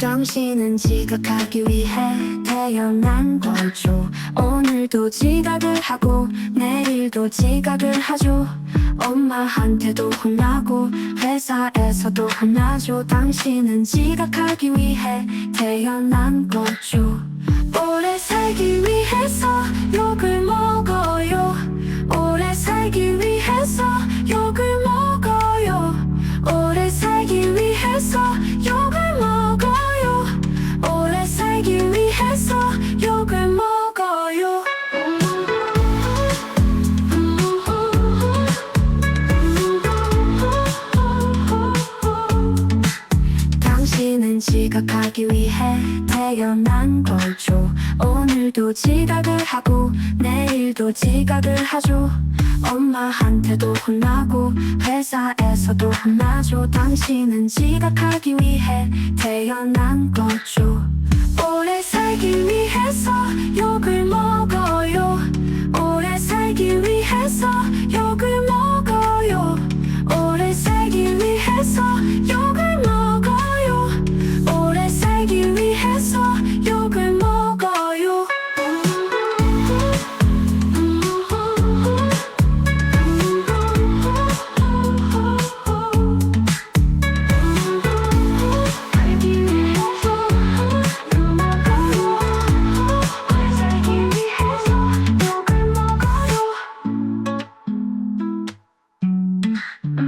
당신은 지각하기 위해 태어난 거죠. 오늘도 지각을 하고 내일도 지각을 하죠. 엄마한테도 혼나고 회사에서도 혼나죠. 당신은 지각하기 위해 태어난 거죠. 오래 살기 위해서 욕을 먹어요. 오래 살기 위해서 욕을 먹어요. 오래 살기 위해서 지각하기 위해 태어난 거죠. 오늘도 지각을 하고 내일도 지각을 하죠. 엄마한테도 혼나고 회사에서도 혼나죠. 당신은 지각하기 위해 태어난 거죠 살기 위해서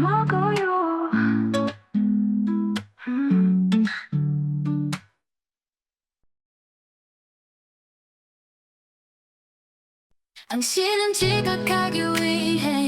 먹어요 음. 당신은 지각하기 위해